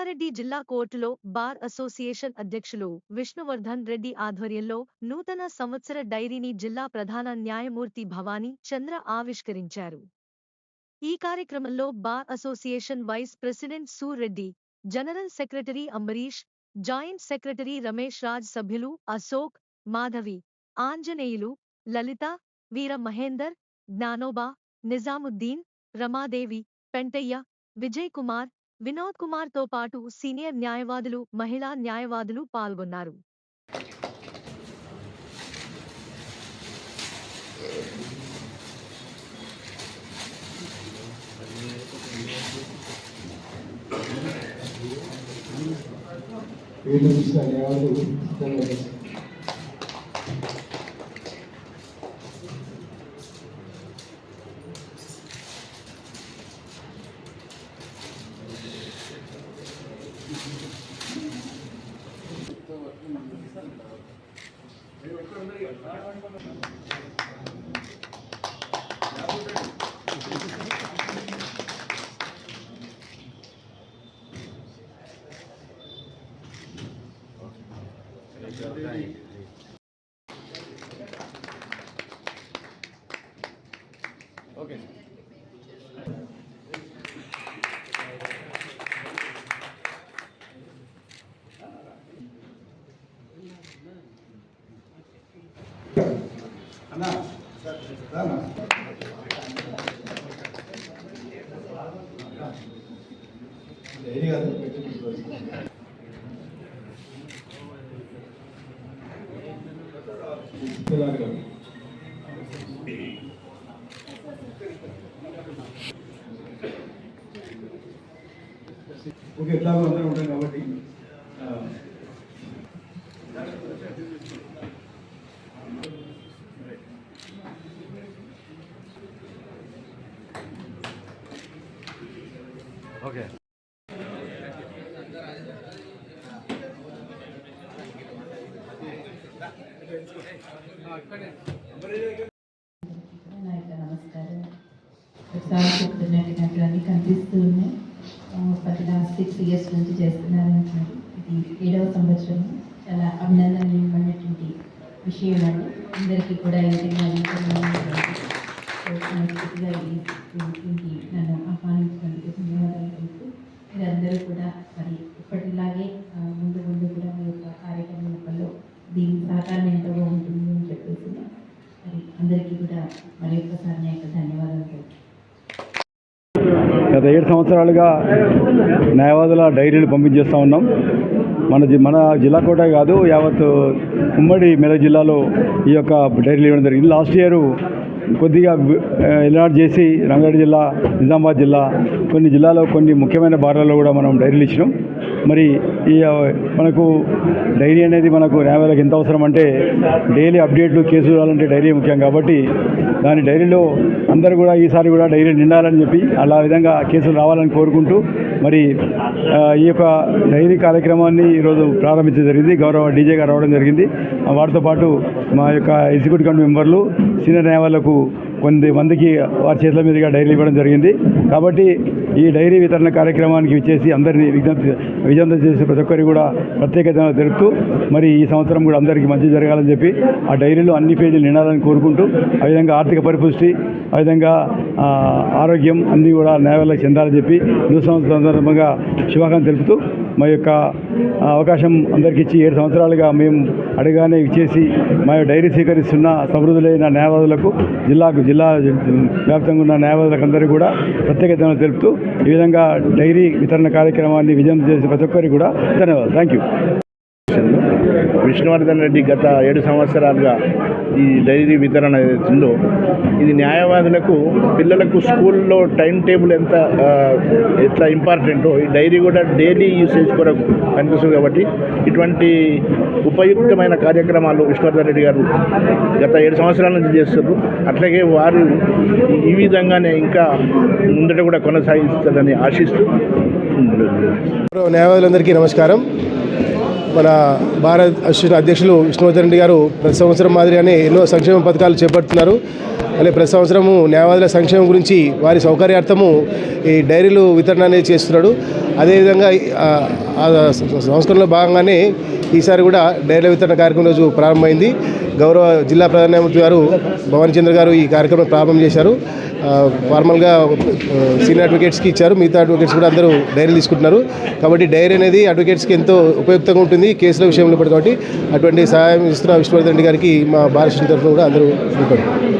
జిల్లా కోర్టులో bar association అధ్యక్షులు విష్ణువర్ధన్ రెడ్డి ఆధ్వర్యంలో నూతన సంవత్సర డైరీని జిల్లా ప్రధాన న్యాయమూర్తి భవానీ చంద్ర ఆవిష్కరించారు. ఈ కార్యక్రమంలో bar association vice president Surreddy general secretary Ambarish joint secretary Ramesh Raj సభ్యులు అశోక్ మాధవి ఆంజనేయులు లలిత వీర మహేందర్ జ్ఞానోబా నిజాముద్దీన్ రమాదేవి పెంటయ్య విజయ్ కుమార్ వినోద్ కుమార్తో పాటు సీనియర్ న్యాయవాదులు మహిళా న్యాయవాదులు పాల్గొన్నారు. వీళ్ళు Okay. డైరీ కాదు ఓకే ఎట్లాగో అందరూ ఉంటాం కాబట్టి ఓకే. నమస్కారం. ఒకసారి చెప్తున్నట్టుగా అన్ని కనిపిస్తూ ఉన్నాయి. ప్రతి లాస్ట్ సిక్స్ ఇయర్స్ నుంచి చేస్తున్నారు అంటున్నారు ఇది ఏడవ సంవత్సరం. చాలా అభినందనటువంటి విషయం అండి అందరికీ కూడా ఇంటిగా మనస్ఫూర్తిగా ఈ- ఇంటికి నన్ను ఆహ్వానించినందుకు ధన్యవాదాలు తెలుపుతూ మీరందరూ కూడా మరి ఇప్పటిలాగే ముందు ముందు కూడా మీ యొక్క కార్యక్రమంలో దీని సహకారం ఎంతగా ఉంటుంది అని చెప్పేసి మరి అందరికీ కూడా మరి ఒక్కసారి నా యొక్క ధన్యవాదాలు తెలుపుతున్నాను. గత ఏడు సంవత్సరాలుగా న్యాయవాదుల డైరీలు పంపించేస్తూ ఉన్నాం మన జి- మన జిల్లా కోట కాదు యావత్ ఉమ్మడి మెదక్ జిల్లాలో ఈ యొక్క డైరీలు ఇవ్వడం జరిగింది లాస్ట్ ఇయర్ కొద్దిగా ఎలాట్ చేసి రంగారెడ్డి జిల్లా నిజామాబాద్ జిల్లా కొన్ని జిల్లాలో కొన్ని ముఖ్యమైన బార్లలో కూడా మనం డైరీలు ఇచ్చినాం. మరి ఈ మనకు డైరీ అనేది మనకు న్యాయవాదులకు ఎంత అవసరం అంటే డైలీ అప్డేట్లు కేసులు రావాలంటే డైరీ ముఖ్యం కాబట్టి దాని డైరీలో అందరూ కూడా ఈసారి కూడా డైరీ నిండాలని చెప్పి అలా విధంగా కేసులు రావాలని కోరుకుంటూ మరి ఈ యొక్క డైరీ కార్యక్రమాన్ని ఈరోజు ప్రారంభించడం జరిగింది. గౌరవ డీజే గారు రావడం జరిగింది. వారితో పాటు మా యొక్క ఎగ్జిక్యూటివ్ కమిటీ మెంబర్లు సీనియర్ న్యాయవాదులకు కొంత మందికి వారి చేతుల మీదుగా డైరీ ఇవ్వడం జరిగింది. కాబట్టి ఈ డైరీ వితరణ కార్యక్రమానికి విచ్చేసి అందరినీ విజ్ఞప్తి విజయంతం చేసి ప్రతి ఒక్కరికి కూడా ప్రత్యేకత తెలుపుతూ మరి ఈ సంవత్సరం కూడా అందరికీ మంచి జరగాలని చెప్పి ఆ డైరీలో అన్ని పేజీలు నిండాలని కోరుకుంటూ ఆ విధంగా ఆర్థిక పరిపుష్టి ఆ విధంగా ఆరోగ్యం అన్నీ కూడా న్యాయాలకు చెందాలని చెప్పి నూతన సంవత్సరం సందర్భంగా శుభాకాంక్షలు తెలుపుతూ మా యొక్క అవకాశం అందరికీ ఇచ్చి ఏడు సంవత్సరాలుగా మేము అడగానే ఇచ్చేసి మా డైరీ స్వీకరిస్తున్న సమృద్ధులైన న్యాయవాదులకు జిల్లాకు జిల్లా వ్యాప్తంగా ఉన్న న్యాయవాదులకు అందరికీ కూడా ప్రత్యేకత తెలుపుతూ ఈ విధంగా డైరీ వితరణ కార్యక్రమాన్ని విజయం చేసిన ప్రతి ఒక్కరికి కూడా ధన్యవాదాలు. థ్యాంక్ యూ విష్ణువర్ధన్ రెడ్డి గత ఏడు సంవత్సరాలుగా ఈ డైరీ వితరణ ఏదైతుందో ఇది న్యాయవాదులకు పిల్లలకు స్కూల్లో టైం టేబుల్ ఎంత ఎట్లా ఇంపార్టెంటో ఈ డైరీ కూడా డైలీ యూసేజ్ కొరకు కనిపిస్తుంది కాబట్టి ఇటువంటి ఉపయుక్తమైన కార్యక్రమాలు విష్ణువర్ధన్ రెడ్డి గారు గత ఏడు సంవత్సరాల నుంచి చేస్తారు అట్లాగే వారు ఈ విధంగానే ఇంకా ముందట కూడా కొనసాగిస్తారని ఆశిస్తూ న్యాయవాదులందరికీ నమస్కారం. మన భారత్ అసోసియేషన్ అధ్యక్షులు విష్ణువర్ధన్ రెడ్డి గారు ప్రతి సంవత్సరం మాదిరిగానే ఎన్నో సంక్షేమ పథకాలు చేపడుతున్నారు. అలాగే ప్రతి సంవత్సరము న్యాయవాదుల సంక్షేమం గురించి వారి సౌకర్యార్థము ఈ డైరీలు వితరణ అనేది చేస్తున్నాడు. అదేవిధంగా ఆ, సంస్కరణలో భాగంగానే ఈసారి కూడా డైరీల వితరణ కార్యక్రమం రోజు ప్రారంభమైంది. గౌరవ జిల్లా ప్రధాన గారు భవానీ చంద్ర గారు ఈ కార్యక్రమం ప్రారంభం చేశారు. ఫార్మల్గా సీనియర్ అడ్వకేట్స్కి ఇచ్చారు. మిగతా అడ్వకేట్స్ కూడా అందరూ డైరీ తీసుకుంటున్నారు. కాబట్టి డైరీ అనేది అడ్వకేట్స్కి ఎంతో ఉపయుక్తంగా ఉంటుంది కేసుల విషయంలో కాబట్టి అటువంటి సహాయం ఇస్తున్న విష్ణువర్ధన్ రెడ్డి గారికి మా భారత తరఫున కూడా అందరూ ఉంటారు